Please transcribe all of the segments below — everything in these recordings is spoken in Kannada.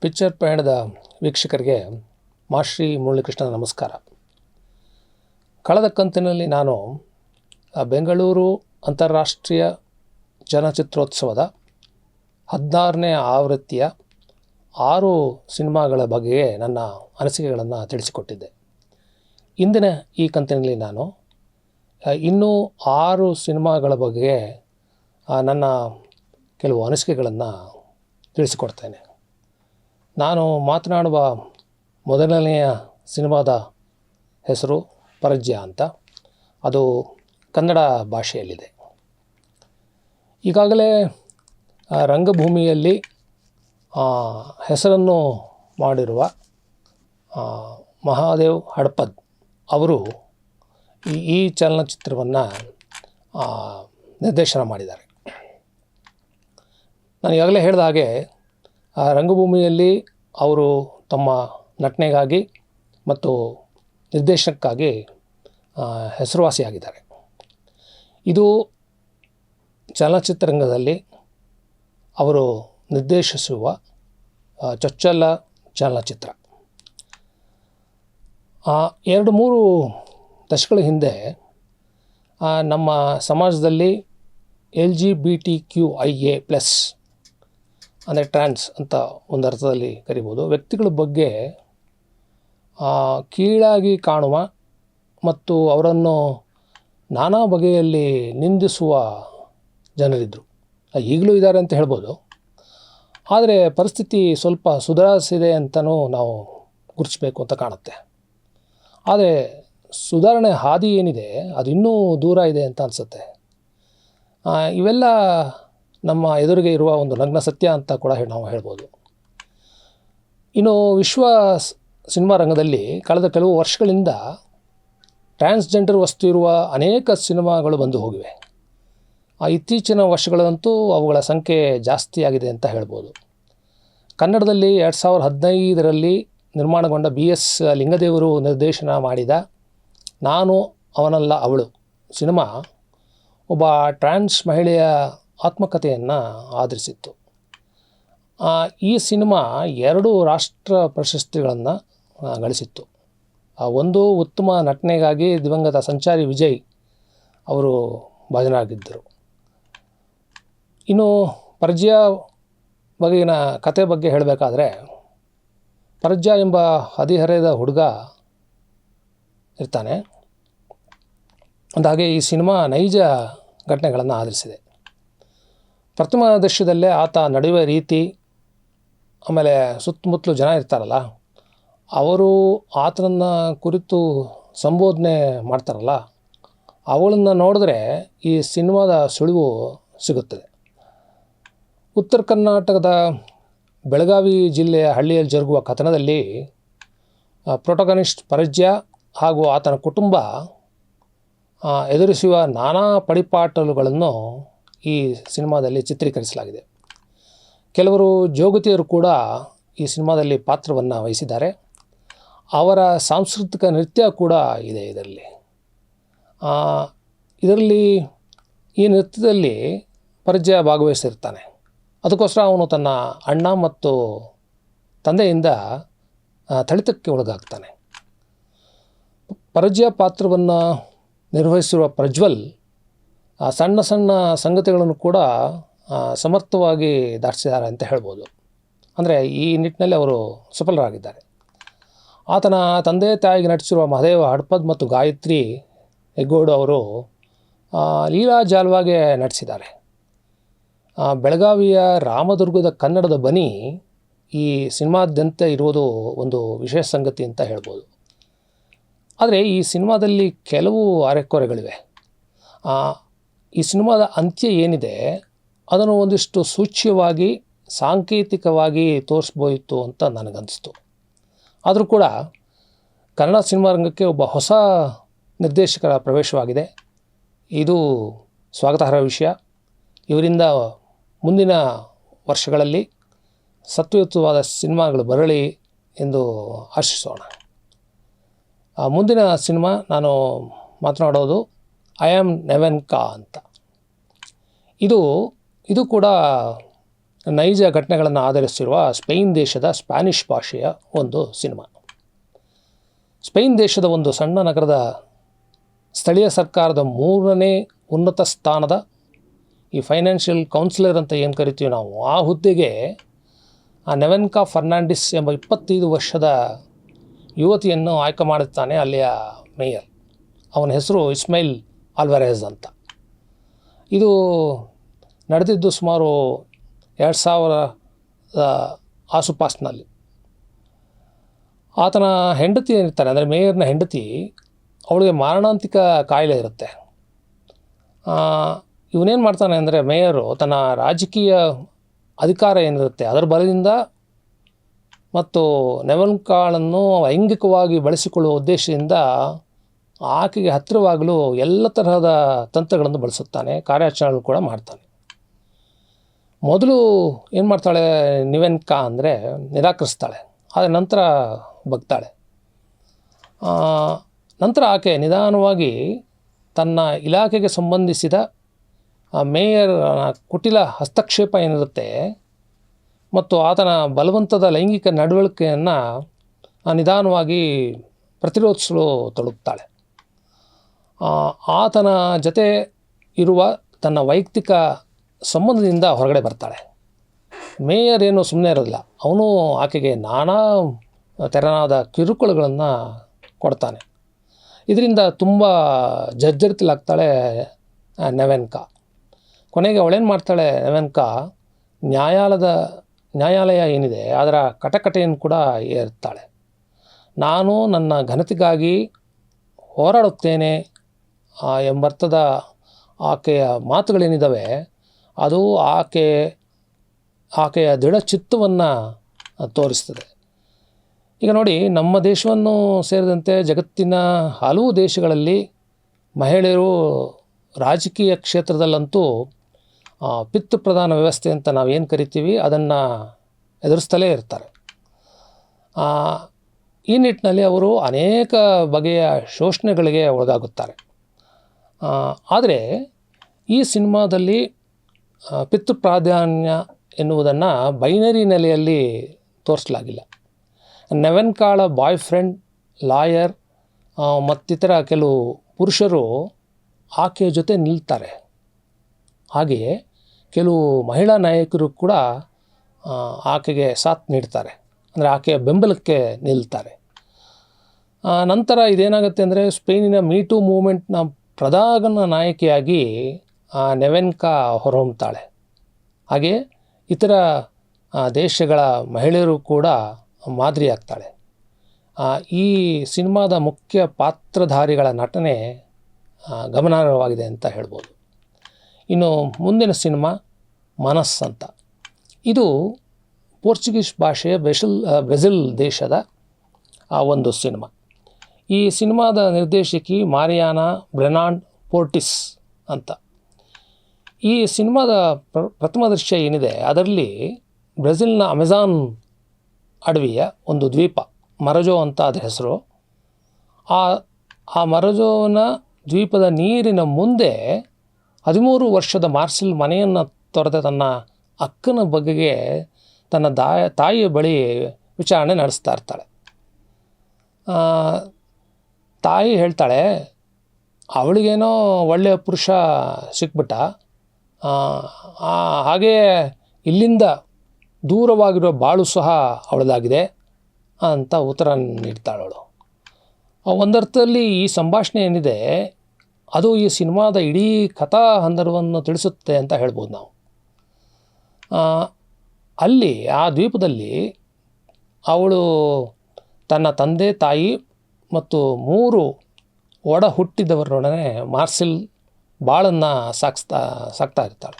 ಪಿಕ್ಚರ್ ಪಯಣದ ವೀಕ್ಷಕರಿಗೆ ಮಾಶ್ರೀ ಮುರಳೀಕೃಷ್ಣನ ನಮಸ್ಕಾರ. ಕಳೆದ ಕಂತಿನಲ್ಲಿ ನಾನು ಬೆಂಗಳೂರು ಅಂತಾರಾಷ್ಟ್ರೀಯ ಚಲನಚಿತ್ರೋತ್ಸವದ ಹದಿನಾರನೇ ಆವೃತ್ತಿಯ ಆರು ಸಿನಿಮಾಗಳ ಬಗ್ಗೆ ನನ್ನ ಅನಿಸಿಕೆಗಳನ್ನು ತಿಳಿಸಿಕೊಟ್ಟಿದ್ದೆ. ಇಂದಿನ ಈ ಕಂತಿನಲ್ಲಿ ನಾನು ಇನ್ನೂ ಆರು ಸಿನಿಮಾಗಳ ಬಗ್ಗೆ ನನ್ನ ಕೆಲವು ಅನಿಸಿಕೆಗಳನ್ನು ತಿಳಿಸಿಕೊಡ್ತೇನೆ. ನಾನು ಮಾತನಾಡುವ ಮೊದಲನೆಯ ಸಿನಿಮಾದ ಹೆಸರು ಪರಜ್ಯ ಅಂತ. ಅದು ಕನ್ನಡ ಭಾಷೆಯಲ್ಲಿದೆ. ಈಗಾಗಲೇ ರಂಗಭೂಮಿಯಲ್ಲಿ ಹೆಸರನ್ನು ಮಾಡಿರುವ ಮಹಾದೇವ್ ಹಡಪದ್ ಅವರು ಈ ಚಲನಚಿತ್ರವನ್ನು ನಿರ್ದೇಶನ ಮಾಡಿದ್ದಾರೆ. ನಾನು ಈಗಾಗಲೇ ಹೇಳಿದ ಹಾಗೆ ಆ ರಂಗಭೂಮಿಯಲ್ಲಿ ಅವರು ತಮ್ಮ ನಟನೆಗಾಗಿ ಮತ್ತು ನಿರ್ದೇಶನಕ್ಕಾಗಿ ಹೆಸರುವಾಸಿಯಾಗಿದ್ದಾರೆ. ಇದು ಚಲನಚಿತ್ರರಂಗದಲ್ಲಿ ಅವರು ನಿರ್ದೇಶಿಸುವ ಚೊಚ್ಚಲ ಚಲನಚಿತ್ರ. ಎರಡು ಮೂರು ದಶಕಗಳ ಹಿಂದೆ ನಮ್ಮ ಸಮಾಜದಲ್ಲಿ L G B T Q I A plus ಅಂದರೆ ಟ್ರಾನ್ಸ್ ಅಂತ ಒಂದು ಅರ್ಥದಲ್ಲಿ ಕರಿಬೋದು. ವ್ಯಕ್ತಿಗಳ ಬಗ್ಗೆ ಕೀಳಾಗಿ ಕಾಣುವ ಮತ್ತು ಅವರನ್ನು ನಾನಾ ಬಗೆಯಲ್ಲಿ ನಿಂದಿಸುವ ಜನರಿದ್ದರು ಈಗಲೂ ಇದ್ದಾರೆ ಅಂತ ಹೇಳ್ಬೋದು. ಆದರೆ ಪರಿಸ್ಥಿತಿ ಸ್ವಲ್ಪ ಸುಧಾರಿಸಿದೆ ಅಂತಲೂ ನಾವು ಗುರುತಿಸಬೇಕು ಅಂತ ಕಾಣುತ್ತೆ. ಆದರೆ ಸುಧಾರಣೆ ಹಾದಿ ಏನಿದೆ, ಅದು ಇನ್ನೂ ದೂರ ಇದೆ ಅಂತ ಅನಿಸುತ್ತೆ. ಇವೆಲ್ಲ ನಮ್ಮ ಎದುರಿಗೆ ಇರುವ ಒಂದು ನಗ್ನ ಸತ್ಯ ಅಂತ ಕೂಡ ನಾವು ಹೇಳ್ಬೋದು. ಇನ್ನು ವಿಶ್ವ ಸಿನಿಮಾ ರಂಗದಲ್ಲಿ ಕಳೆದ ಕೆಲವು ವರ್ಷಗಳಿಂದ ಟ್ರಾನ್ಸ್ಜೆಂಡರ್ ವಸ್ತು ಇರುವ ಅನೇಕ ಸಿನಿಮಾಗಳು ಬಂದು ಹೋಗಿವೆ. ಆ ಇತ್ತೀಚಿನ ವರ್ಷಗಳಂತೂ ಅವುಗಳ ಸಂಖ್ಯೆ ಜಾಸ್ತಿಯಾಗಿದೆ ಅಂತ ಹೇಳ್ಬೋದು. ಕನ್ನಡದಲ್ಲಿ ಎರಡು ಸಾವಿರದ ಹದಿನೈದರಲ್ಲಿ ನಿರ್ಮಾಣಗೊಂಡ ಬಿ ಎಸ್ ಲಿಂಗದೇವರು ನಿರ್ದೇಶನ ಮಾಡಿದ ನಾನು ಅವನಲ್ಲ ಅವಳು ಸಿನಿಮಾ, ಒಬ್ಬ ಟ್ರಾನ್ಸ್ ಮಹಿಳೆಯ ಆತ್ಮಕಥೆಯನ್ನು ಆಧರಿಸಿತ್ತು. ಈ ಸಿನಿಮಾ ಎರಡು ರಾಷ್ಟ್ರ ಪ್ರಶಸ್ತಿಗಳನ್ನು ಗಳಿಸಿತ್ತು. ಒಂದು ಉತ್ತಮ ನಟನೆಗಾಗಿ ದಿವಂಗತ ಸಂಚಾರಿ ವಿಜಯ್ ಅವರು ಭಾಜನರಾಗಿದ್ದರು. ಇನ್ನು ಪರ್ಜ್ಯ ಬಗೆಗಿನ ಕತೆ ಬಗ್ಗೆ ಹೇಳಬೇಕಾದ್ರೆ ಪರ್ಜ್ಯ ಎಂಬ ಹದಿಹರೆಯದ ಹುಡುಗ ಇರ್ತಾನೆ. ಅಂದಹಾಗೆ ಈ ಸಿನಿಮಾ ನೈಜ ಘಟನೆಗಳನ್ನು ಆಧರಿಸಿದೆ. ಪ್ರಥಮ ದೃಶ್ಯದಲ್ಲೇ ಆತ ನಡೆಯುವ ರೀತಿ, ಆಮೇಲೆ ಸುತ್ತಮುತ್ತಲು ಜನ ಇರ್ತಾರಲ್ಲ, ಅವರು ಆತನನ್ನು ಕುರಿತು ಸಂಬೋಧನೆ ಮಾಡ್ತಾರಲ್ಲ ಅವುಗಳನ್ನು ನೋಡಿದ್ರೆ ಈ ಸಿನಿಮಾದ ಸುಳಿವು ಸಿಗುತ್ತದೆ. ಉತ್ತರ ಕರ್ನಾಟಕದ ಬೆಳಗಾವಿ ಜಿಲ್ಲೆಯ ಹಳ್ಳಿಯಲ್ಲಿ ಜರುಗುವ ಕಥನದಲ್ಲಿ ಪ್ರೊಟಗನಿಸ್ಟ್ ಪರಜ್ಯ ಹಾಗೂ ಆತನ ಕುಟುಂಬ ಎದುರಿಸುವ ನಾನಾ ಪಡಿಪಾಟಲುಗಳನ್ನು ಈ ಸಿನಿಮಾದಲ್ಲಿ ಚಿತ್ರೀಕರಿಸಲಾಗಿದೆ. ಕೆಲವರು ಜೋಗತಿಯರು ಕೂಡ ಈ ಸಿನಿಮಾದಲ್ಲಿ ಪಾತ್ರವನ್ನು ವಹಿಸಿದ್ದಾರೆ. ಅವರ ಸಾಂಸ್ಕೃತಿಕ ನೃತ್ಯ ಕೂಡ ಇದೆ ಇದರಲ್ಲಿ. ಇದರಲ್ಲಿ ಈ ನೃತ್ಯದಲ್ಲಿ ಪರಿಚಯ ಭಾಗವಹಿಸಿರ್ತಾನೆ. ಅದಕ್ಕೋಸ್ಕರ ಅವನು ತನ್ನ ಅಣ್ಣ ಮತ್ತು ತಂದೆಯಿಂದ ಥಳಿತಕ್ಕೆ ಒಳಗಾಗ್ತಾನೆ. ಪರಜಯ ಪಾತ್ರವನ್ನು ನಿರ್ವಹಿಸಿರುವ ಪ್ರಜ್ವಲ್ ಸಣ್ಣ ಸಣ್ಣ ಸಂಗತಿಗಳನ್ನು ಕೂಡ ಸಮರ್ಥವಾಗಿ ದಾಟಿಸಿದ್ದಾರೆ ಅಂತ ಹೇಳ್ಬೋದು. ಅಂದರೆ ಈ ನಿಟ್ಟಿನಲ್ಲಿ ಅವರು ಸಫಲರಾಗಿದ್ದಾರೆ. ಆತನ ತಂದೆ ತಾಯಿಗೆ ನಟಿಸಿರುವ ಮಹದೇವ ಹಡ್ಪದ್ ಮತ್ತು ಗಾಯತ್ರಿ ಹೆಗ್ಗೋಡು ಅವರು ಲೀಲಾ ಲೀಲಾಜಾಲವಾಗಿ ನಟಿಸಿದ್ದಾರೆ. ಬೆಳಗಾವಿಯ ರಾಮದುರ್ಗದ ಕನ್ನಡದ ಬನಿ ಈ ಸಿನಿಮಾದ್ಯಂತ ಇರುವುದು ಒಂದು ವಿಶೇಷ ಸಂಗತಿ ಅಂತ ಹೇಳ್ಬೋದು. ಆದರೆ ಈ ಸಿನಿಮಾದಲ್ಲಿ ಕೆಲವು ಅರೆಕೊರೆಗಳಿವೆ. ಆ, ಈ ಸಿನಿಮಾದ ಅಂತ್ಯ ಏನಿದೆ, ಅದನ್ನು ಒಂದಿಷ್ಟು ಸೂಚ್ಯವಾಗಿ, ಸಾಂಕೇತಿಕವಾಗಿ ತೋರಿಸ್ಬೋಯಿತು ಅಂತ ನನಗನ್ನಿಸ್ತು. ಆದರೂ ಕೂಡ ಕನ್ನಡ ಸಿನಿಮಾ ರಂಗಕ್ಕೆ ಒಬ್ಬ ಹೊಸ ನಿರ್ದೇಶಕರ ಪ್ರವೇಶವಾಗಿದೆ. ಇದು ಸ್ವಾಗತಾರ್ಹ ವಿಷಯ. ಇವರಿಂದ ಮುಂದಿನ ವರ್ಷಗಳಲ್ಲಿ ಸತ್ವಯುತವಾದ ಸಿನಿಮಾಗಳು ಬರಲಿ ಎಂದು ಆಶಿಸೋಣ. ಮುಂದಿನ ಸಿನಿಮಾ ನಾನು ಮಾತನಾಡೋದು ಐ ಆಮ್ ನೆವೆನ್ಕಾ ಅಂತ. ಇದು ಇದು ಕೂಡ ನೈಜ ಘಟನೆಗಳನ್ನು ಆಧರಿಸಿರುವ ಸ್ಪೇನ್ ದೇಶದ ಸ್ಪ್ಯಾನಿಷ್ ಭಾಷೆಯ ಒಂದು ಸಿನಿಮಾ. ಸ್ಪೇನ್ ದೇಶದ ಒಂದು ಸಣ್ಣ ನಗರದ ಸ್ಥಳೀಯ ಸರ್ಕಾರದ ಮೂರನೇ ಉನ್ನತ ಸ್ಥಾನದ ಈ ಫೈನಾನ್ಷಿಯಲ್ ಕೌನ್ಸಿಲರ್ ಅಂತ ಏನು ಕರಿತೀವಿ ನಾವು, ಆ ಹುದ್ದೆಗೆ ಆ ನೆವೆನ್ಕಾ ಫರ್ನಾಂಡಿಸ್ ಎಂಬ ಇಪ್ಪತ್ತೈದು ವರ್ಷದ ಯುವತಿಯನ್ನು ಆಯ್ಕೆ ಮಾಡುತ್ತಾನೆ ಅಲ್ಲಿಯ ಮೇಯರ್. ಅವನ ಹೆಸರು ಇಸ್ಮೈಲ್ ಆಲ್ವರೇಜ್ ಅಂತ. ಇದು ನಡೆದಿದ್ದು ಸುಮಾರು ಎರಡು ಸಾವಿರ ಆಸುಪಾಸಿನಲ್ಲಿ. ಆತನ ಹೆಂಡತಿ ಏನಿರ್ತಾರೆ ಅಂದರೆ ಮೇಯರ್ನ ಹೆಂಡತಿ, ಅವಳಿಗೆ ಮಾರಣಾಂತಿಕ ಕಾಯಿಲೆ ಇರುತ್ತೆ. ಇವನೇನು ಮಾಡ್ತಾನೆ ಅಂದರೆ ಮೇಯರು ತನ್ನ ರಾಜಕೀಯ ಅಧಿಕಾರ ಏನಿರುತ್ತೆ, ಅದರ ಬಲದಿಂದ ಮತ್ತು ನೆವನ್ಕಾಳನ್ನು ಲೈಂಗಿಕವಾಗಿ ಬಳಸಿಕೊಳ್ಳುವ ಉದ್ದೇಶದಿಂದ ಆಕೆಗೆ ಹತ್ತಿರವಾಗಲು ಎಲ್ಲ ತರಹದ ತಂತ್ರಗಳನ್ನು ಬಳಸುತ್ತಾನೆ ಕಾರ್ಯಾಚರಣೆಗಳು ಕೂಡ ಮಾಡ್ತಾನೆ. ಮೊದಲು ಏನು ಮಾಡ್ತಾಳೆ, ನಿವೆನ್ಕಾ ಅಂದರೆ ನಿರಾಕರಿಸ್ತಾಳೆ, ಆದರೆ ನಂತರ ಬಗ್ತಾಳೆ. ನಂತರ ಆಕೆ ನಿಧಾನವಾಗಿ ತನ್ನ ಇಲಾಖೆಗೆ ಸಂಬಂಧಿಸಿದ ಮೇಯರ್ ಕುಟಿಲ ಹಸ್ತಕ್ಷೇಪ ಏನಿರುತ್ತೆ, ಮತ್ತು ಆತನ ಬಲವಂತದ ಲೈಂಗಿಕ ನಡವಳಿಕೆಯನ್ನು ನಿಧಾನವಾಗಿ ಪ್ರತಿರೋಧಿಸಲು ತೊಡಗುತ್ತಾಳೆ ಆತನ ಜೊತೆ ಇರುವ ತನ್ನ ವೈಯಕ್ತಿಕ ಸಂಬಂಧದಿಂದ ಹೊರಗಡೆ ಬರ್ತಾಳೆ. ಮೇಯರ್ ಏನು ಸುಮ್ಮನೆ ಇರೋದಿಲ್ಲ. ಅವನು ಆಕೆಗೆ ನಾನಾ ತೆರನಾದ ಕಿರುಕುಳಗಳನ್ನು ಕೊಡ್ತಾನೆ. ಇದರಿಂದ ತುಂಬ ಜರ್ಜರಿತಲಾಗ್ತಾಳೆ ನೆವೆನ್ಕ. ಕೊನೆಗೆ ಅವಳೇನು ಮಾಡ್ತಾಳೆ, ನೆವೆನ್ಕ ನ್ಯಾಯಾಲಯದ ನ್ಯಾಯಾಲಯ ಏನಿದೆ, ಅದರ ಕಟಕಟೆಯನ್ನು ಕೂಡ ಏರ್ತಾಳೆ. ನಾನು ನನ್ನ ಘನತೆಗಾಗಿ ಹೋರಾಡುತ್ತೇನೆ ಎಂಬರ್ಥದ ಆಕೆಯ ಮಾತುಗಳೇನಿದ್ದಾವೆ ಅದು ಆಕೆ ಆಕೆಯ ದೃಢಚಿತ್ತವನ್ನು ತೋರಿಸ್ತದೆ. ಈಗ ನೋಡಿ ನಮ್ಮ ದೇಶವನ್ನು ಸೇರಿದಂತೆ ಜಗತ್ತಿನ ಹಲವು ದೇಶಗಳಲ್ಲಿ ಮಹಿಳೆಯರು ರಾಜಕೀಯ ಕ್ಷೇತ್ರದಲ್ಲಂತೂ ಪಿತ್ತ ಪಿತ್ತು ಪ್ರಧಾನ ವ್ಯವಸ್ಥೆ ಅಂತ ನಾವೇನು ಕರಿತೀವಿ ಅದನ್ನು ಎದುರಿಸ್ತಲೇ ಇರ್ತಾರೆ. ಆ, ಈ ನಿಟ್ಟಿನಲ್ಲಿ ಅವರು ಅನೇಕ ಬಗೆಯ ಶೋಷಣೆಗಳಿಗೆ ಒಳಗಾಗುತ್ತಾರೆ. ಆ, ಆದರೆ ಈ ಸಿನಿಮಾದಲ್ಲಿ ಪಿತೃ ಪ್ರಾಧಾನ್ಯ ಎನ್ನುವುದನ್ನು ಬೈನರಿ ನೆಲೆಯಲ್ಲಿ ತೋರಿಸಲಾಗಿಲ್ಲ. ನೆವೆನ್ಕಾಳ ಬಾಯ್ ಫ್ರೆಂಡ್ ಲಾಯರ್ ಮತ್ತಿತರ ಕೆಲವು ಪುರುಷರು ಆಕೆಯ ಜೊತೆ ನಿಲ್ತಾರೆ. ಹಾಗೆಯೇ ಕೆಲವು ಮಹಿಳಾ ನಾಯಕರು ಕೂಡ ಆಕೆಗೆ ಸಾಥ್ ನೀಡ್ತಾರೆ. ಅಂದರೆ ಆಕೆಯ ಬೆಂಬಲಕ್ಕೆ ನಿಲ್ತಾರೆ. ನಂತರ ಇದೇನಾಗುತ್ತೆ ಅಂದರೆ, ಸ್ಪೇನಿನ ಮೀಟು ಮೂಮೆಂಟ್ನ ಪ್ರಧಾನ ನಾಯಕಿಯಾಗಿ ಆ, ನೆವೆನ್ಕಾ ಹೊರಹೊಮ್ತಾಳೆ. ಹಾಗೆ ಇತರ ದೇಶಗಳ ಮಹಿಳೆಯರು ಕೂಡ ಮಾದರಿಯಾಗ್ತಾಳೆ. ಈ ಸಿನಿಮಾದ ಮುಖ್ಯ ಪಾತ್ರಧಾರಿಗಳ ನಟನೆ ಗಮನಾರ್ಹವಾಗಿದೆ ಅಂತ ಹೇಳ್ಬೋದು. ಇನ್ನು ಮುಂದಿನ ಸಿನಿಮಾ ಮನಸ್ ಅಂತ. ಇದು ಪೋರ್ಚುಗೀಸ್ ಭಾಷೆಯ ಬ್ರೆಷಲ್ ಬ್ರೆಜಿಲ್ ದೇಶದ ಆ ಒಂದು ಸಿನಿಮಾ. ಈ ಸಿನಿಮಾದ ನಿರ್ದೇಶಕಿ ಮಾರಿಯಾನಾ ಬ್ರೆನಾಂಡ್ ಪೋರ್ಟಿಸ್ ಅಂತ. ಈ ಸಿನಿಮಾದ ಪ್ರ, ಪ್ರಥಮ ದೃಶ್ಯ ಏನಿದೆ, ಅದರಲ್ಲಿ ಬ್ರೆಜಿಲ್ನ ಅಮೆಜಾನ್ ಅಡವಿಯ ಒಂದು ದ್ವೀಪ, ಮರಜೋ ಅಂತ ಅದರ ಹೆಸರು. ಆ ಆ ಮರಜೋನ ದ್ವೀಪದ ನೀರಿನ ಮುಂದೆ ಹದಿಮೂರು ವರ್ಷದ ಮಾರ್ಸಿಲ್ ಮನೆಯನ್ನು ತೊರೆದ ತನ್ನ ಅಕ್ಕನ ಬಗೆಗೆ ತನ್ನ ದಾಯ, ತಾಯಿಯ ಬಳಿ ವಿಚಾರಣೆ ನಡೆಸ್ತಾ ಇರ್ತಾಳೆ. ತಾಯಿ ಹೇಳ್ತಾಳೆ, ಅವಳಿಗೇನೋ ಒಳ್ಳೆಯ ಪುರುಷ ಸಿಕ್ಬಿಟ್ಟ. ಹಾಗೆಯೇ ಇಲ್ಲಿಂದ ದೂರವಾಗಿರೋ ಬಾಳು ಸಹ ಅವಳದಾಗಿದೆ ಅಂತ ಉತ್ತರ ನೀಡ್ತಾಳವಳು. ಒಂದರ್ಥದಲ್ಲಿ ಈ ಸಂಭಾಷಣೆ ಏನಿದೆ, ಅದು ಈ ಸಿನಿಮಾದ ಇಡೀ ಕಥಾ ಹಂದರವನ್ನು ತಿಳಿಸುತ್ತೆ ಅಂತ ಹೇಳ್ಬೋದು ನಾವು. ಅಲ್ಲಿ, ಆ ದ್ವೀಪದಲ್ಲಿ ಅವಳು ತನ್ನ ತಂದೆ ತಾಯಿ ಮತ್ತು ಮೂರು ಒಡ ಹುಟ್ಟಿದವರೊಡನೆ ಮಾರ್ಸಿಲ್ ಬಾಳನ್ನು ಸಾಗಿಸ್ತಾ ಸಾಕ್ತಾ ಇರ್ತಾಳೆ.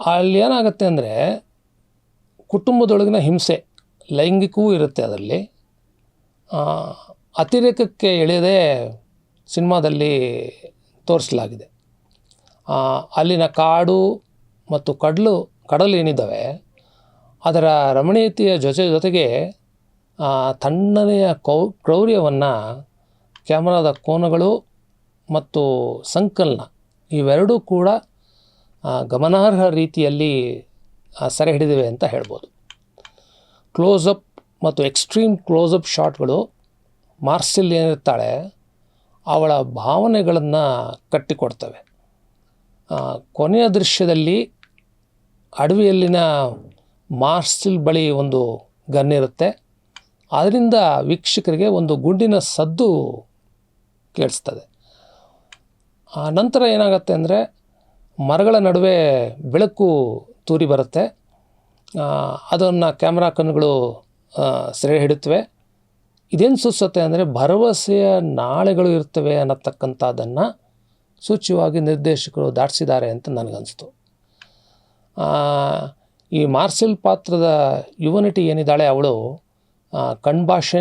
ಅಲ್ಲಿ ಏನಾಗುತ್ತೆ ಅಂದರೆ ಕುಟುಂಬದೊಳಗಿನ ಹಿಂಸೆ ಲೈಂಗಿಕವೂ ಇರುತ್ತೆ ಅದರಲ್ಲಿ. ಅತಿರೇಕಕ್ಕೆ ಎಳೆಯದೆ ಸಿನಿಮಾದಲ್ಲಿ ತೋರಿಸಲಾಗಿದೆ. ಅಲ್ಲಿನ ಕಾಡು ಮತ್ತು ಕಡಲು ಕಡಲು ಏನಿದ್ದಾವೆ ಅದರ ರಮಣೀಯತೆಯ ಜೊತೆ ಜೊತೆಗೆ ಆ, ತಣ್ಣನೆಯ ಕೌ ಕ್ರೌರ್ಯವನ್ನು ಕ್ಯಾಮರಾದ ಕೋನಗಳು ಮತ್ತು ಸಂಕಲನ ಇವೆರಡೂ ಕೂಡ ಗಮನಾರ್ಹ ರೀತಿಯಲ್ಲಿ ಸೆರೆ ಹಿಡಿದಿವೆ ಅಂತ ಹೇಳ್ಬೋದು. ಕ್ಲೋಸಪ್ ಮತ್ತು ಎಕ್ಸ್ಟ್ರೀಮ್ ಕ್ಲೋಸಪ್ ಶಾಟ್ಗಳು ಮಾರ್ಸಿಲ್ ಏನಿರ್ತಾಳೆ ಅವಳ ಭಾವನೆಗಳನ್ನು ಕಟ್ಟಿಕೊಡ್ತವೆ. ಕೊನೆಯ ದೃಶ್ಯದಲ್ಲಿ ಅಡವಿಯಲ್ಲಿನ ಮಾರ್ಸಿಲ್ ಬಳಿ ಒಂದು ಗನ್ ಇರುತ್ತೆ. ಅದರಿಂದ ವೀಕ್ಷಕರಿಗೆ ಒಂದು ಗುಂಡಿನ ಸದ್ದು ಕೇಳಿಸ್ತದೆ. ಆ ನಂತರ ಏನಾಗುತ್ತೆ ಅಂದರೆ ಮರಗಳ ನಡುವೆ ಬೆಳಕು ತೂರಿ ಬರುತ್ತೆ. ಅದನ್ನು ಕ್ಯಾಮ್ರಾ ಕಣ್ಣುಗಳು ಸೆರೆ ಹಿಡಿತವೆ ಇದೇನು ಸೂಚಿಸುತ್ತೆ ಅಂದರೆ ಭರವಸೆಯ ನಾಳೆಗಳು ಇರ್ತವೆ ಅನ್ನತಕ್ಕಂಥದ್ದನ್ನು ಸೂಚ್ಯವಾಗಿ ನಿರ್ದೇಶಕರು ದಾಟಿಸಿದ್ದಾರೆ ಅಂತ ನನಗನ್ನಿಸ್ತು ಈ ಮಾರ್ಸೆಲ್ ಪಾತ್ರದ ಯುವನಿಟಿ ಏನಿದ್ದಾಳೆ ಅವಳು ಕಣ್ಭಾಷೆ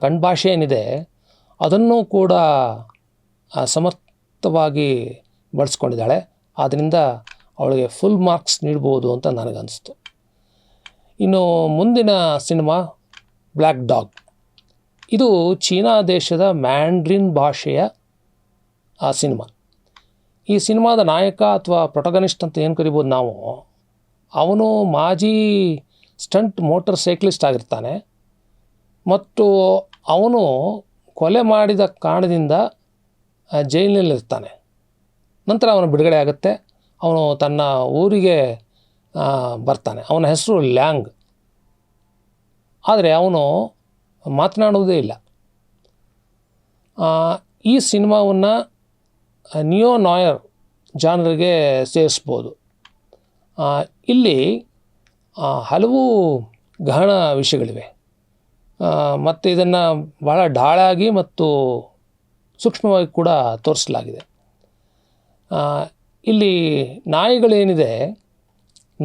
ಕಣ್ಭಾಷೆ ಏನಿದೆ, ಅದನ್ನು ಕೂಡ ಸಮರ್ಥವಾಗಿ ಬಳಸ್ಕೊಂಡಿದ್ದಾಳೆ. ಆದ್ದರಿಂದ ಅವಳಿಗೆ ಫುಲ್ ಮಾರ್ಕ್ಸ್ ನೀಡ್ಬೋದು ಅಂತ ನನಗನ್ನಿಸ್ತು ಇನ್ನು ಮುಂದಿನ ಸಿನಿಮಾ ಬ್ಲ್ಯಾಕ್ ಡಾಗ್ ಇದು ಚೀನಾ ದೇಶದ ಮ್ಯಾಂಡ್ರಿನ್ ಭಾಷೆಯ, ಆ, ಸಿನಿಮಾ. ಈ ಸಿನಿಮಾದ ನಾಯಕ ಅಥವಾ ಪ್ರೊಟಗನಿಸ್ಟ್ ಅಂತ ಏನು ಕರಿಬೋದು ನಾವು, ಅವನು ಮಾಜಿ ಸ್ಟಂಟ್ ಮೋಟರ್ ಸೈಕ್ಲಿಸ್ಟ್ ಆಗಿರ್ತಾನೆ. ಮತ್ತು ಅವನು ಕೊಲೆ ಮಾಡಿದ ಕಾರಣದಿಂದ ಜೈಲಿನಲ್ಲಿರ್ತಾನೆ. ನಂತರ ಅವನು ಬಿಡುಗಡೆ ಆಗುತ್ತೆ. ಅವನು ತನ್ನ ಊರಿಗೆ ಬರ್ತಾನೆ. ಅವನ ಹೆಸರು ಲ್ಯಾಂಗ್. ಆದರೆ ಅವನು ಮಾತನಾಡುವುದೇ ಇಲ್ಲ. ಈ ಸಿನಿಮಾವನ್ನು ನಿಯೋ ನಾಯರ್ ಜಾನರ್ಗೆ ಸೇರಿಸ್ಬೋದು. ಇಲ್ಲಿ ಹಲವು ಗಹನ ವಿಷಯಗಳಿವೆ. ಮತ್ತು ಇದನ್ನು ಭಾಳ ಢಾಳಾಗಿ ಮತ್ತು ಸೂಕ್ಷ್ಮವಾಗಿ ಕೂಡ ತೋರಿಸಲಾಗಿದೆ. ಇಲ್ಲಿ ನಾಯಿಗಳೇನಿದೆ,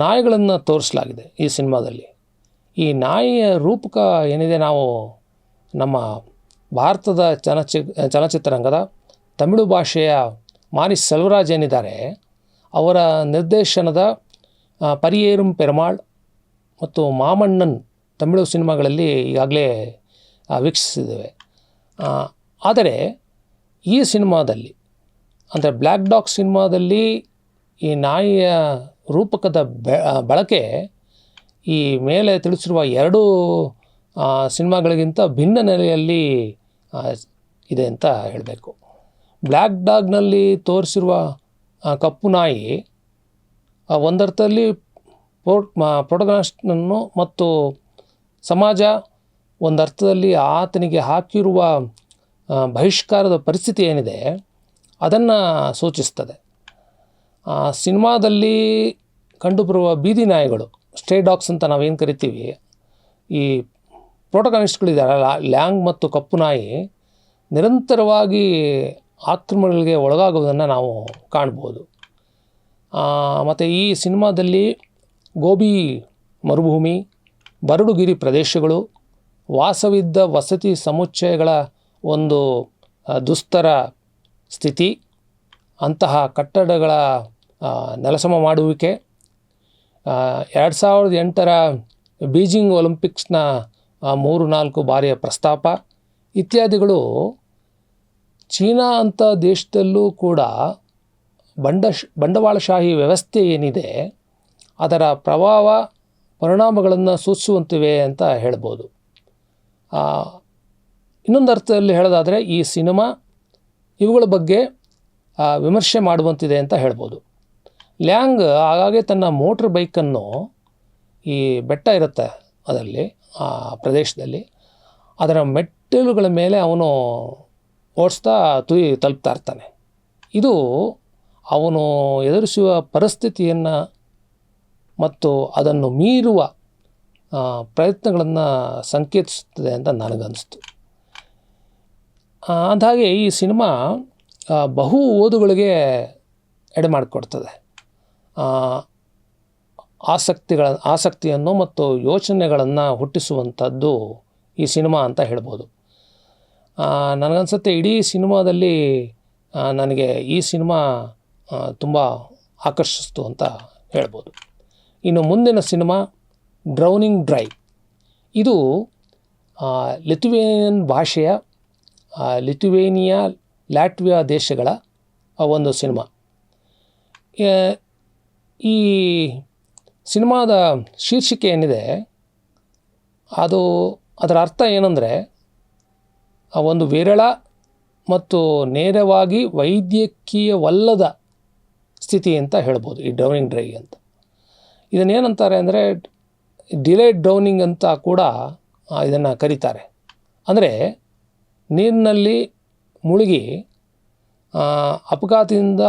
ನಾಯಿಗಳನ್ನು ತೋರಿಸಲಾಗಿದೆ ಈ ಸಿನಿಮಾದಲ್ಲಿ. ಈ ನಾಯಿಯ ರೂಪಕ ಏನಿದೆ ನಾವು ನಮ್ಮ ಭಾರತದ ಚಲಚಿ ಚಲನಚಿತ್ರರಂಗದ ತಮಿಳು ಭಾಷೆಯ ಮಾರಿ ಸೆಲ್ವರಾಜ್ ಏನಿದ್ದಾರೆ, ಅವರ ನಿರ್ದೇಶನದ ಪರಿಯೇರುಂ ಪೆರಮಾಳ್ ಮತ್ತು ಮಾಮಣ್ಣನ್ ತಮಿಳು ಸಿನಿಮಾಗಳಲ್ಲಿ ಈಗಾಗಲೇ ವೀಕ್ಷಿಸಿದ್ದೇವೆ. ಆದರೆ ಈ ಸಿನಿಮಾದಲ್ಲಿ, ಅಂದರೆ ಬ್ಲ್ಯಾಕ್ ಡಾಗ್ ಸಿನಿಮಾದಲ್ಲಿ ಈ ನಾಯಿಯ ರೂಪಕದ ಬಳಕೆ ಈ ಮೇಲೆ ತಿಳಿಸಿರುವ ಎರಡು ಸಿನಿಮಾಗಳಿಗಿಂತ ಭಿನ್ನ ನೆಲೆಯಲ್ಲಿ ಇದೆ ಅಂತ ಹೇಳಬೇಕು. ಬ್ಲ್ಯಾಕ್ ಡಾಗ್ನಲ್ಲಿ ತೋರಿಸಿರುವ ಕಪ್ಪು ನಾಯಿ ಒಂದರ್ಥದಲ್ಲಿ ಪೋರ್ಟ್ ಪ್ರೊಟಗನಿಸ್ಟ್ನನ್ನು ಮತ್ತು ಸಮಾಜ ಒಂದು ಅರ್ಥದಲ್ಲಿ ಆತನಿಗೆ ಹಾಕಿರುವ ಬಹಿಷ್ಕಾರದ ಪರಿಸ್ಥಿತಿ ಏನಿದೆ, ಅದನ್ನು ಸೂಚಿಸ್ತದೆ. ಸಿನಿಮಾದಲ್ಲಿ ಕಂಡುಬರುವ ಬೀದಿ ನಾಯಿಗಳು ಸ್ಟೇ ಡಾಗ್ಸ್ ಅಂತ ನಾವೇನು ಕರಿತೀವಿ, ಈ ಪ್ರೋಟೋಕಾನಿಸ್ಟ್ಗಳಿದ್ದಾರಲ್ಲ ಲ್ಯಾಂಗ್ ಮತ್ತು ಕಪ್ಪು ನಾಯಿ, ನಿರಂತರವಾಗಿ ಆಕ್ರಮಣಗಳಿಗೆ ಒಳಗಾಗುವುದನ್ನು ನಾವು ಕಾಣ್ಬೋದು. ಮತ್ತು ಈ ಸಿನಿಮಾದಲ್ಲಿ ಗೋಬಿ ಮರುಭೂಮಿ ಬರಡುಗಿರಿ ಪ್ರದೇಶಗಳು, ವಾಸವಿದ್ದ ವಸತಿ ಸಮುಚ್ಚಯಗಳ ಒಂದು ದುಸ್ತರ ಸ್ಥಿತಿ, ಅಂತಹ ಕಟ್ಟಡಗಳ ನೆಲಸಮ ಮಾಡುವಿಕೆ ಎರಡು ಸಾವಿರದ ಎಂಟರ ಬೀಜಿಂಗ್ ಒಲಿಂಪಿಕ್ಸ್ನ ಮೂರು ನಾಲ್ಕು ಬಾರಿಯ ಪ್ರಸ್ತಾಪ, ಇತ್ಯಾದಿಗಳು ಚೀನಾ ಅಂತ ದೇಶದಲ್ಲೂ ಕೂಡ ಬಂಡ ಬಂಡವಾಳಶಾಹಿ ವ್ಯವಸ್ಥೆ ಏನಿದೆ, ಅದರ ಪ್ರಭಾವ ಪರಿಣಾಮಗಳನ್ನು ಸೂಚಿಸುವಂತಿವೆ ಅಂತ ಹೇಳ್ಬೋದು. ಇನ್ನೊಂದು ಅರ್ಥದಲ್ಲಿ ಹೇಳೋದಾದರೆ ಈ ಸಿನಿಮಾ ಇವುಗಳ ಬಗ್ಗೆ ವಿಮರ್ಶೆ ಮಾಡುವಂತಿದೆ ಅಂತ ಹೇಳ್ಬೋದು. ಲ್ಯಾಂಗ್ ಆಗಾಗ್ಗೆ ತನ್ನ ಮೋಟ್ರ್ ಬೈಕನ್ನು ಈ ಬೆಟ್ಟ ಇರುತ್ತೆ ಅದರಲ್ಲಿ, ಆ ಪ್ರದೇಶದಲ್ಲಿ. ಅದರ ಮೆಟ್ಟಿಲುಗಳ ಮೇಲೆ ಅವನು ಓಡಿಸ್ತಾ ತುಯಿ, ತಲುಪ್ತಾ ಇರ್ತಾನೆ. ಇದು ಅವನು ಎದುರಿಸುವ ಪರಿಸ್ಥಿತಿಯನ್ನು ಮತ್ತು ಅದನ್ನು ಮೀರುವ ಪ್ರಯತ್ನಗಳನ್ನು ಸಂಕೇತಿಸುತ್ತದೆ ಅಂತ ನನಗನ್ನಿಸ್ತು. ಅಂದಹಾಗೆ ಈ ಸಿನಿಮಾ ಬಹು ಓದುಗಳಿಗೆ ಎಡೆ ಮಾಡಿಕೊಡ್ತದೆ. ಆಸಕ್ತಿಗಳ, ಆಸಕ್ತಿಯನ್ನು ಮತ್ತು ಯೋಚನೆಗಳನ್ನು ಹುಟ್ಟಿಸುವಂಥದ್ದು ಈ ಸಿನಿಮಾ ಅಂತ ಹೇಳ್ಬೋದು. ನನಗನ್ಸುತ್ತೆ ಇಡೀ ಸಿನಿಮಾದಲ್ಲಿ ನನಗೆ ಈ ಸಿನಿಮಾ ತುಂಬ ಆಕರ್ಷಿಸ್ತು ಅಂತ ಹೇಳ್ಬೋದು. ಇನ್ನು ಮುಂದಿನ ಸಿನಿಮಾ ಡ್ರೌನಿಂಗ್ ಡ್ರೈ ಇದು ಲಿಥುವೇನಿಯನ್ ಭಾಷೆಯ ಲಿಥುವೇನಿಯಾ, ಲ್ಯಾಟ್ವಿಯಾ ದೇಶಗಳ ಒಂದು ಸಿನಿಮಾ. ಈ ಸಿನಿಮಾದ ಶೀರ್ಷಿಕೆ ಏನಿದೆ, ಅದು ಅದರ ಅರ್ಥ ಏನಂದರೆ ಒಂದು ವಿರಳ ಮತ್ತು ನೇರವಾಗಿ ವೈದ್ಯಕೀಯವಲ್ಲದ ಸ್ಥಿತಿ ಅಂತ ಹೇಳ್ಬೋದು ಈ ಡ್ರೌನಿಂಗ್ ಡ್ರೈ ಅಂತ. ಇದನ್ನೇನಂತಾರೆ ಅಂದರೆ ಡಿಲೇಡ್ ಡೌನಿಂಗ್ ಅಂತ ಕೂಡ ಇದನ್ನು ಕರೀತಾರೆ. ಅಂದರೆ ನೀರಿನಲ್ಲಿ ಮುಳುಗಿ ಅಪಘಾತದಿಂದ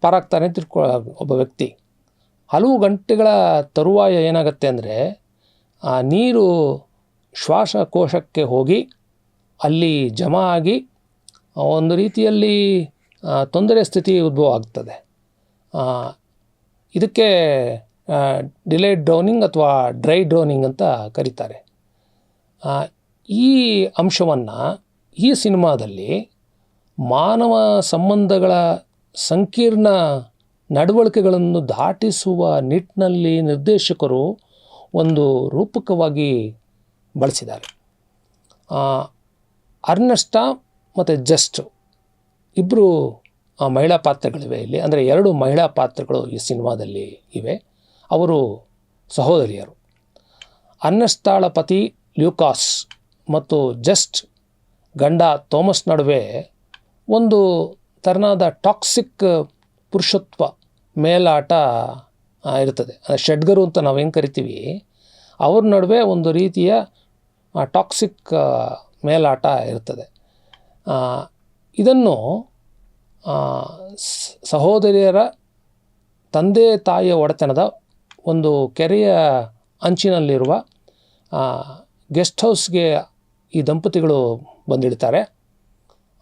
ಪಾರಾಗ್ತಾನೆ ತಿಳ್ಕೊ, ಒಬ್ಬ ವ್ಯಕ್ತಿ. ಹಲವು ಗಂಟೆಗಳ ತರುವಾಯ ಏನಾಗುತ್ತೆ ಅಂದರೆ, ಆ, ನೀರು ಶ್ವಾಸಕೋಶಕ್ಕೆ ಹೋಗಿ, ಅಲ್ಲಿ ಜಮಾ ಆಗಿ ಒಂದು ರೀತಿಯಲ್ಲಿ ತೊಂದರೆ ಸ್ಥಿತಿ ಉದ್ಭವ ಆಗ್ತದೆ. ಇದಕ್ಕೆ ಡಿಲೇಡ್ ಡೌನಿಂಗ್ ಅಥವಾ ಡ್ರೈ ಡ್ರೋನಿಂಗ್ ಅಂತ ಕರೀತಾರೆ. ಈ ಅಂಶವನ್ನು ಈ ಸಿನಿಮಾದಲ್ಲಿ ಮಾನವ ಸಂಬಂಧಗಳ ಸಂಕೀರ್ಣ ನಡವಳಿಕೆಗಳನ್ನು ದಾಟಿಸುವ ನಿಟ್ಟಿನಲ್ಲಿ ನಿರ್ದೇಶಕರು ಒಂದು ರೂಪಕವಾಗಿ ಬಳಸಿದ್ದಾರೆ. ಅರ್ನೆಸ್ಟಾ ಮತ್ತು ಜಸ್ಟ್ ಇಬ್ಬರು ಮಹಿಳಾ ಪಾತ್ರಗಳಿವೆ ಇಲ್ಲಿ. ಅಂದರೆ ಎರಡು ಮಹಿಳಾ ಪಾತ್ರಗಳು ಈ ಸಿನಿಮಾದಲ್ಲಿ ಇವೆ. ಅವರು ಸಹೋದರಿಯರು. ಅನ್ನಸ್ತಾಳ ಪತಿ ಲ್ಯೂಕಾಸ್ ಮತ್ತು ಜಸ್ಟ್ ಗಂಡ ಥೋಮಸ್ ನಡುವೆ ಒಂದು ತೆರನಾದ ಟಾಕ್ಸಿಕ್ ಪುರುಷತ್ವ ಮೇಲಾಟ ಇರ್ತದೆ. ಅಂದರೆ ಷಡ್ಗರು ಅಂತ ನಾವು ಹೆಂಗೆ ಕರಿತೀವಿ? ಅವ್ರ ನಡುವೆ ಒಂದು ರೀತಿಯ ಟಾಕ್ಸಿಕ್ ಮೇಲಾಟ ಇರ್ತದೆ. ಇದನ್ನು ಸಹೋದರಿಯರ ತಂದೆ ತಾಯಿಯ ಒಡೆತನದ ಒಂದು ಕೆರೆಯ ಅಂಚಿನಲ್ಲಿರುವ ಗೆಸ್ಟ್ ಹೌಸ್ಗೆ ಈ ದಂಪತಿಗಳು ಬಂದಿಡ್ತಾರೆ.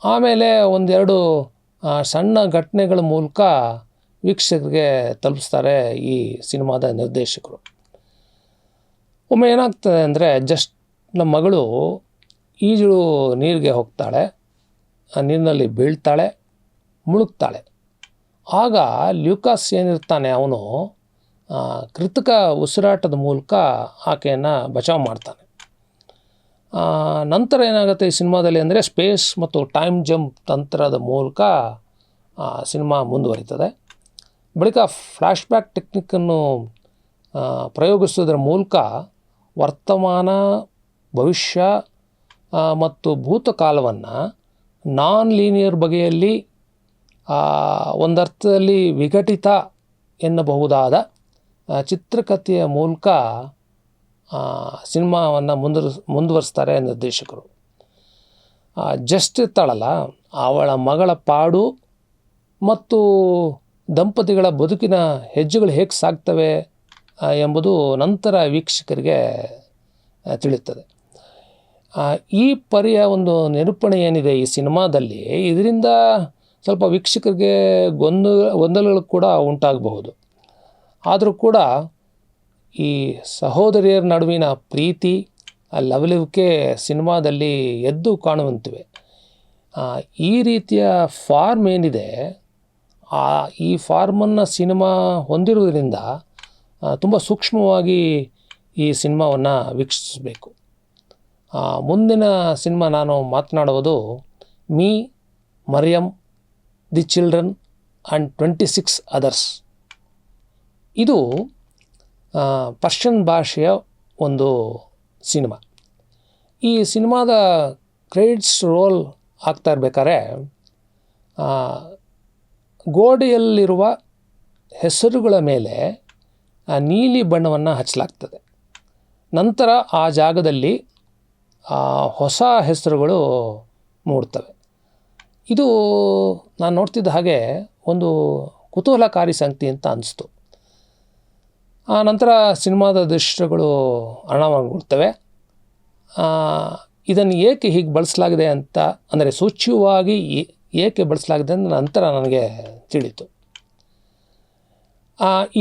ಆಮೇಲೆ ಒಂದೆರಡು ಸಣ್ಣ ಘಟನೆಗಳ ಮೂಲಕ ವೀಕ್ಷಕರಿಗೆ ತಲುಪಿಸ್ತಾರೆ ಈ ಸಿನಿಮಾದ ನಿರ್ದೇಶಕರು. ಒಮ್ಮೆ ಏನಾಗ್ತದೆ ಅಂದರೆ ಜಸ್ಟ್ ನಮ್ಮ ಮಗಳು ಈಜು ನೀರಿಗೆ ಹೋಗ್ತಾಳೆ ನೀರಿನಲ್ಲಿ ಬೀಳ್ತಾಳೆ ಮುಳುಗ್ತಾಳೆ. ಆಗ ಲ್ಯೂಕಾಸ್ ಏನಿರ್ತಾನೆ ಅವನು ಕೃತಕ ಉಸಿರಾಟದ ಮೂಲಕ ಆಕೆಯನ್ನು ಬಚಾವ್ ಮಾಡ್ತಾನೆ. ನಂತರ ಏನಾಗುತ್ತೆ ಈ ಸಿನಿಮಾದಲ್ಲಿ ಅಂದರೆ ಸ್ಪೇಸ್ ಮತ್ತು ಟೈಮ್ ಜಂಪ್ ತಂತ್ರದ ಮೂಲಕ ಸಿನಿಮಾ ಮುಂದುವರಿತದೆ. ಬಳಿಕ ಫ್ಲ್ಯಾಶ್ಬ್ಯಾಕ್ ಟೆಕ್ನಿಕ್ಕನ್ನು ಆ, ಪ್ರಯೋಗಿಸೋದ್ರ ಮೂಲಕ ವರ್ತಮಾನ ಭವಿಷ್ಯ ಮತ್ತು ಭೂತಕಾಲವನ್ನು ನಾನ್ ಲೀನಿಯರ್ ಬಗೆಯಲ್ಲಿ ಒಂದರ್ಥದಲ್ಲಿ ವಿಘಟಿತ ಎನ್ನಬಹುದಾದ ಚಿತ್ರಕಥೆಯ ಮೂಲಕ ಸಿನಿಮಾವನ್ನು ಮುಂದುವರ್ ಮುಂದುವರಿಸ್ತಾರೆ ನಿರ್ದೇಶಕರು. ಜಸ್ಟ್ ಇರ್ತಾಳಲ್ಲ ಅವಳ ಮಗಳ ಪಾಡು ಮತ್ತು ದಂಪತಿಗಳ ಬದುಕಿನ ಹೆಜ್ಜೆಗಳು ಹೇಗೆ ಸಾಗ್ತವೆ ಎಂಬುದು ನಂತರ ವೀಕ್ಷಕರಿಗೆ ತಿಳಿಯುತ್ತದೆ. ಈ ಪರಿಯ ಒಂದು ನಿರೂಪಣೆ ಏನಿದೆ ಈ ಸಿನಿಮಾದಲ್ಲಿ, ಇದರಿಂದ ಸ್ವಲ್ಪ ವೀಕ್ಷಕರಿಗೆ ಗೊಂದ, ಗೊಂದಲಗಳು ಕೂಡ ಉಂಟಾಗಬಹುದು. ಆದರೂ ಕೂಡ ಈ ಸಹೋದರಿಯರ ನಡುವಿನ ಪ್ರೀತಿ, ಆ ಲವಲಿವಿಕೆ ಸಿನಿಮಾದಲ್ಲಿ ಎದ್ದು ಕಾಣುವಂತಿವೆ. ಈ ರೀತಿಯ ಫಾರ್ಮ್ ಏನಿದೆ, ಆ, ಈ ಫಾರ್ಮನ್ನು ಸಿನಿಮಾ ಹೊಂದಿರುವುದರಿಂದ ತುಂಬ ಸೂಕ್ಷ್ಮವಾಗಿ ಈ ಸಿನಿಮಾವನ್ನು ವೀಕ್ಷಿಸಬೇಕು. ಮುಂದಿನ ಸಿನಿಮಾ ನಾನು ಮಾತನಾಡುವುದು me Mariam the children and twenty six others ಇದು ಪರ್ಷಿಯನ್ ಭಾಷೆಯ ಒಂದು ಸಿನಿಮಾ. ಈ ಸಿನಿಮಾದ ಕ್ರೆಡಿಟ್ಸ್ ರೋಲ್ ಆಗ್ತಾ ಇರ್ಬೇಕಾದ್ರೆ ಗೋಡೆಯಲ್ಲಿರುವ ಹೆಸರುಗಳ ಮೇಲೆ ನೀಲಿ ಬಣ್ಣವನ್ನು ಹಚ್ಚಲಾಗ್ತದೆ. ನಂತರ ಆ ಜಾಗದಲ್ಲಿ ಹೊಸ ಹೆಸರುಗಳು ಮೂಡ್ತವೆ. ಇದು ನಾನು ನೋಡ್ತಿದ್ದ ಹಾಗೆ ಒಂದು ಕುತೂಹಲಕಾರಿ ಸಂಗತಿ ಅಂತ ಅನಿಸ್ತು. ಆ ನಂತರ ಸಿನಿಮಾದ ದೃಶ್ಯಗಳು ಅನಾವರಣಗೊಳ್ತವೆ ಇದನ್ನು ಏಕೆ ಹೀಗೆ ಬಳಸಲಾಗಿದೆ ಅಂತ, ಅಂದರೆ ಸೂಚ್ಯವಾಗಿ ಏಕೆ ಬಳಸಲಾಗಿದೆ ಅಂತ ನಂತರ ನನಗೆ ತಿಳಿತು.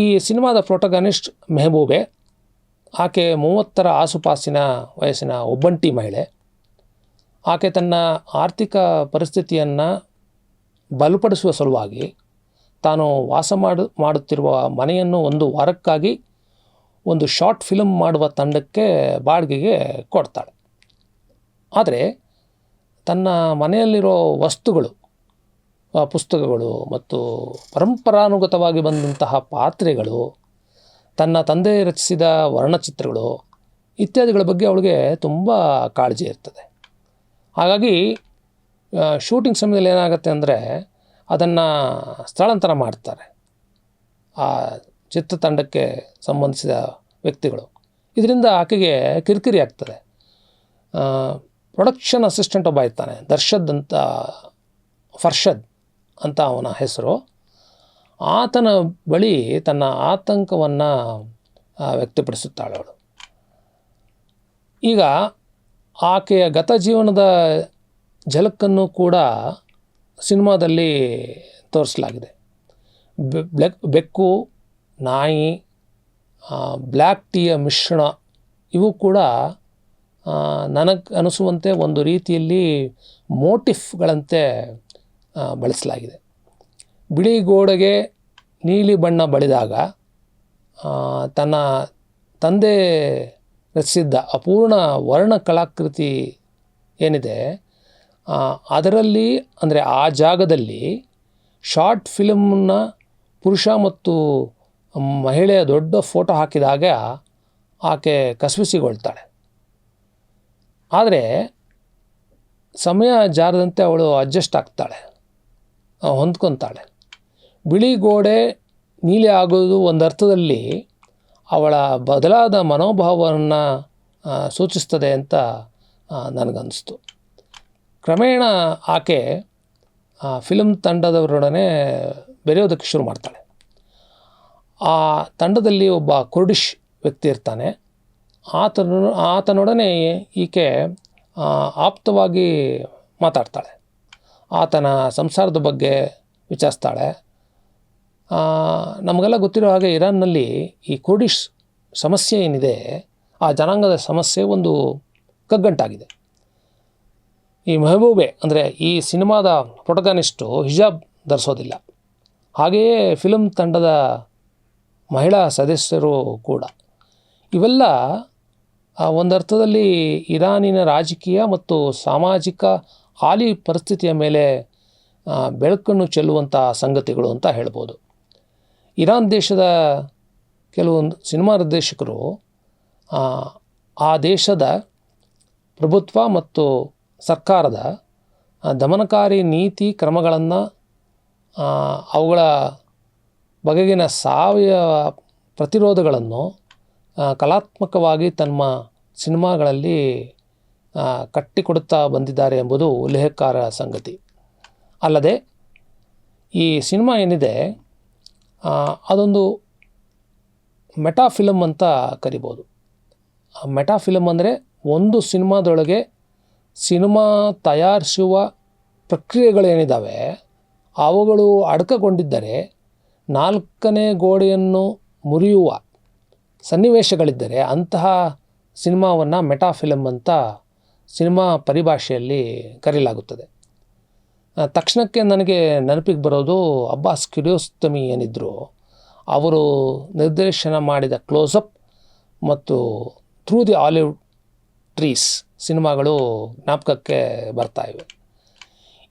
ಈ ಸಿನಿಮಾದ ಪ್ರೊಟಗನಿಸ್ಟ್ ಮೆಹಬೂಬೆ, ಆಕೆ ಮೂವತ್ತರ ಆಸುಪಾಸಿನ ವಯಸ್ಸಿನ ಒಬ್ಬಂಟಿ ಮಹಿಳೆ. ಆಕೆ ತನ್ನ ಆರ್ಥಿಕ ಪರಿಸ್ಥಿತಿಯನ್ನು ಬಲಪಡಿಸುವ ಸಲುವಾಗಿ ತಾನು ವಾಸ ಮಾಡು, ಮಾಡುತ್ತಿರುವ ಮನೆಯನ್ನು ಒಂದು ವಾರಕ್ಕಾಗಿ ಒಂದು ಶಾರ್ಟ್ ಫಿಲಮ್ ಮಾಡುವ ತಂಡಕ್ಕೆ ಬಾಡಿಗೆಗೆ ಕೊಡ್ತಾಳೆ. ಆದರೆ ತನ್ನ ಮನೆಯಲ್ಲಿರೋ ವಸ್ತುಗಳು ಪುಸ್ತಕಗಳು ಮತ್ತು ಪರಂಪರಾನುಗತವಾಗಿ ಬಂದಂತಹ ಪಾತ್ರೆಗಳು, ತನ್ನ ತಂದೆ ರಚಿಸಿದ ವರ್ಣಚಿತ್ರಗಳು ಇತ್ಯಾದಿಗಳ ಬಗ್ಗೆ ಅವಳಿಗೆ ತುಂಬ ಕಾಳಜಿ ಇರ್ತದೆ. ಹಾಗಾಗಿ ಶೂಟಿಂಗ್ ಸಮಯದಲ್ಲಿ ಏನಾಗುತ್ತೆ ಅಂದರೆ ಅದನ್ನು ಸ್ಥಳಾಂತರ ಮಾಡ್ತಾರೆ. ಆ ಚಿತ್ರತಂಡಕ್ಕೆ ಸಂಬಂಧಿಸಿದ ವ್ಯಕ್ತಿಗಳು. ಇದರಿಂದ ಆಕೆಗೆ ಕಿರಿಕಿರಿ ಆಗ್ತದೆ. ಪ್ರೊಡಕ್ಷನ್ ಅಸಿಸ್ಟೆಂಟ್ ಒಬ್ಬ ಇರ್ತಾನೆ, ದರ್ಶದ್ ಅಂತ, ಫರ್ಷದ್ ಅಂತ ಅವನ ಹೆಸರು. ಆತನ ಬಳಿ ತನ್ನ ಆತಂಕವನ್ನು ವ್ಯಕ್ತಪಡಿಸುತ್ತಾಳೆ ಅವಳು. ಈಗ ಆಕೆಯ ಗತ ಜೀವನದ ಝಲಕ್ಕನ್ನು ಕೂಡ ಸಿನಿಮಾದಲ್ಲಿ ತೋರಿಸಲಾಗಿದೆ. ಬ್ಲೆಕ್ ಬೆಕ್ಕು, ನಾಯಿ ಬ್ಲ್ಯಾಕ್ ಟೀಯ ಮಿಶ್ರಣ ಇವು ಕೂಡ ನನಗೆ ಅನಿಸುವಂತೆ ಒಂದು ರೀತಿಯಲ್ಲಿ ಮೋಟಿಫ್ಗಳಂತೆ ಬಳಸಲಾಗಿದೆ. ಬಿಳಿ ಗೋಡೆಗೆ ನೀಲಿ ಬಣ್ಣ ಬಳಿದಾಗ ತನ್ನ ತಂದೆ ರಚಿಸಿದ್ದ ಅಪೂರ್ಣ ವರ್ಣ ಕಲಾಕೃತಿ ಏನಿದೆ ಅದರಲ್ಲಿ, ಅಂದರೆ ಆ ಜಾಗದಲ್ಲಿ ಶಾರ್ಟ್ ಫಿಲಮ್ನ ಪುರುಷ ಮತ್ತು ಮಹಿಳೆಯ ದೊಡ್ಡ ಫೋಟೋ ಹಾಕಿದಾಗ ಆಕೆ ಕಸವಿಸಿಗೊಳ್ತಾಳೆ ಆದರೆ ಸಮಯ ಜಾರದಂತೆ ಅವಳು ಅಡ್ಜಸ್ಟ್ ಆಗ್ತಾಳೆ ಹೊಂದ್ಕೊತಾಳೆ. ಬಿಳಿ ಗೋಡೆ, ನೀಲಿ ಆಗೋದು ಒಂದು ಅರ್ಥದಲ್ಲಿ ಅವಳ ಬದಲಾದ ಮನೋಭಾವವನ್ನು ಸೂಚಿಸ್ತದೆ ಅಂತ ನನಗನ್ನಿಸ್ತು. ಕ್ರಮೇಣ ಆಕೆ ಫಿಲ್ಮ್ ತಂಡದವರೊಡನೆ ಬೆರೆಯೋದಕ್ಕೆ ಶುರು ಮಾಡ್ತಾಳೆ. ಆ ತಂಡದಲ್ಲಿ ಒಬ್ಬ ಕುರ್ಡಿಶ್ ವ್ಯಕ್ತಿ ಇರ್ತಾನೆ. ಆತನ, ಆತನೊಡನೆ ಈಕೆ ಆಪ್ತವಾಗಿ ಮಾತಾಡ್ತಾಳೆ. ಆತನ ಸಂಸಾರದ ಬಗ್ಗೆ ವಿಚಾರಿಸ್ತಾಳೆ. ನಮಗೆಲ್ಲ ಗೊತ್ತಿರೋ ಹಾಗೆ ಇರಾನ್ನಲ್ಲಿ ಈ ಕುರ್ಡಿಶ್ ಸಮಸ್ಯೆ ಏನಿದೆ, ಆ ಜನಾಂಗದ ಸಮಸ್ಯೆ ಒಂದು ಕಗ್ಗಂಟಾಗಿದೆ. ಈ ಮೆಹಬೂಬೆ, ಅಂದರೆ ಈ ಸಿನಿಮಾದ ಪ್ರೊಟಗಾನಿಸ್ಟು ಹಿಜಾಬ್ ಧರಿಸೋದಿಲ್ಲ. ಹಾಗೆಯೇ ಫಿಲಮ್ ತಂಡದ ಮಹಿಳಾ ಸದಸ್ಯರು ಕೂಡ. ಇವೆಲ್ಲ ಒಂದರ್ಥದಲ್ಲಿ ಇರಾನಿನ ರಾಜಕೀಯ ಮತ್ತು ಸಾಮಾಜಿಕ ಹಾಲಿ ಪರಿಸ್ಥಿತಿಯ ಮೇಲೆ ಬೆಳಕನ್ನು ಚೆಲ್ಲುವಂಥ ಸಂಗತಿಗಳು ಅಂತ ಹೇಳ್ಬೋದು. ಇರಾನ್ ದೇಶದ ಕೆಲವೊಂದು ಸಿನಿಮಾ ನಿರ್ದೇಶಕರು ಆ, ದೇಶದ ಪ್ರಭುತ್ವ ಮತ್ತು ಸರ್ಕಾರದ ದಮನಕಾರಿ ನೀತಿ ಕ್ರಮಗಳನ್ನು ಅವುಗಳ ಬಗೆಗಿನ ಸಾವಯವ ಪ್ರತಿರೋಧಗಳನ್ನು ಕಲಾತ್ಮಕವಾಗಿ ತಮ್ಮ ಸಿನಿಮಾಗಳಲ್ಲಿ ಕಟ್ಟಿಕೊಡುತ್ತಾ ಬಂದಿದ್ದಾರೆ ಎಂಬುದು ಉಲ್ಲೇಖಕಾರ ಸಂಗತಿ. ಅಲ್ಲದೆ ಈ ಸಿನಿಮಾ ಏನಿದೆ ಅದೊಂದು ಮೆಟಾ ಫಿಲಮ್ ಅಂತ ಕರಿಬೋದು. ಮೆಟಾ ಫಿಲಮ್ ಅಂದರೆ ಒಂದು ಸಿನಿಮಾದೊಳಗೆ ಸಿನಿಮಾ ತಯಾರಿಸುವ ಪ್ರಕ್ರಿಯೆಗಳೇನಿದ್ದಾವೆ ಅವುಗಳು ಅಡಕಗೊಂಡಿದ್ದರೆ ನಾಲ್ಕನೇ ಗೋಡೆಯನ್ನು ಮುರಿಯುವ ಸನ್ನಿವೇಶಗಳಿದ್ದರೆ ಅಂತಹ ಸಿನಿಮಾವನ್ನು ಮೆಟಾ ಫಿಲಮ್ ಅಂತ ಸಿನಿಮಾ ಪರಿಭಾಷೆಯಲ್ಲಿ ಕರೆಯಲಾಗುತ್ತದೆ ತಕ್ಷಣಕ್ಕೆ ನನಗೆ ನೆನಪಿಗೆ ಬರೋದು ಅಬ್ಬಾಸ್ ಕಿರಿಯೋಸ್ತಮಿ ಏನಿದ್ರು? ಅವರು ನಿರ್ದೇಶನ ಮಾಡಿದ ಕ್ಲೋಸಪ್ ಮತ್ತು ಥ್ರೂ ದಿ ಆಲಿವ್ ಟ್ರೀಸ್ ಸಿನಿಮಾಗಳು ಜ್ಞಾಪಕಕ್ಕೆ ಬರ್ತಾ ಇವೆ.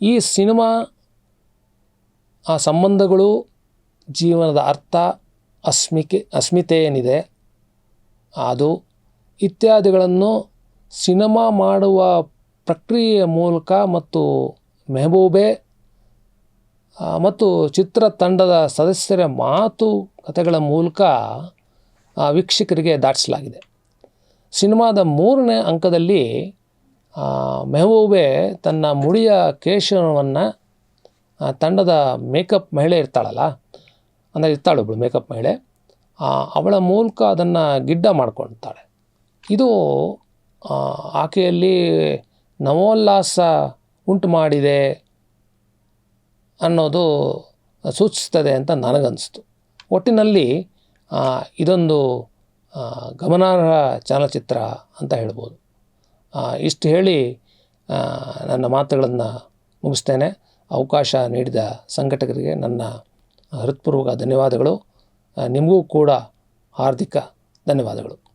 ಈ ಸಿನಿಮಾ, ಆ ಸಂಬಂಧಗಳು, ಜೀವನದ ಅರ್ಥ, ಅಸ್ಮಿಕೆ, ಅಸ್ಮಿತೆ ಏನಿದೆ, ಅದು ಇತ್ಯಾದಿಗಳನ್ನು ಸಿನಿಮಾ ಮಾಡುವ ಪ್ರಕ್ರಿಯೆಯ ಮೂಲಕ ಮತ್ತು ಮೆಹಬೂಬೆ ಮತ್ತು ಚಿತ್ರ ತಂಡದ ಸದಸ್ಯರ ಮಾತು, ಕಥೆಗಳ ಮೂಲಕ ವೀಕ್ಷಕರಿಗೆ ದಾಟಿಸಲಾಗಿದೆ. ಸಿನಿಮಾದ ಮೂರನೇ ಅಂಕದಲ್ಲಿ ಮೆಹಬೂಬೆ ತನ್ನ ಮುಡಿಯ ಕೇಶವನ್ನು ತಂಡದ ಮೇಕಪ್ ಮಹಿಳೆ ಇರ್ತಾಳಲ್ಲ, ಅಂದರೆ ಇರ್ತಾಳೊಬ್ಳು ಮೇಕಪ್ ಮಹಿಳೆ ಅವಳ ಮೂಲಕ ಅದನ್ನು ಗಿಡ್ಡ ಮಾಡ್ಕೊಳ್ತಾಳೆ ಇದು ಆಕೆಯಲ್ಲಿ ನವೋಲ್ಲಾಸ ಉಂಟು ಮಾಡಿದೆ ಅನ್ನೋದು ಸೂಚಿಸ್ತದೆ ಅಂತ ನನಗನ್ನಿಸ್ತು. ಒಟ್ಟಿನಲ್ಲಿ ಇದೊಂದು ಗಮನಾರ್ಹ ಚಲನಚಿತ್ರ ಅಂತ ಹೇಳ್ಬೋದು. ಇಷ್ಟು ಹೇಳಿ ನನ್ನ ಮಾತುಗಳನ್ನು ಮುಗಿಸ್ತೇನೆ. ಅವಕಾಶ ನೀಡಿದ ಸಂಘಟಕರಿಗೆ ನನ್ನ ಹೃತ್ಪೂರ್ವಕ ಧನ್ಯವಾದಗಳು. ನಿಮಗೂ ಕೂಡ ಹಾರ್ದಿಕ ಧನ್ಯವಾದಗಳು.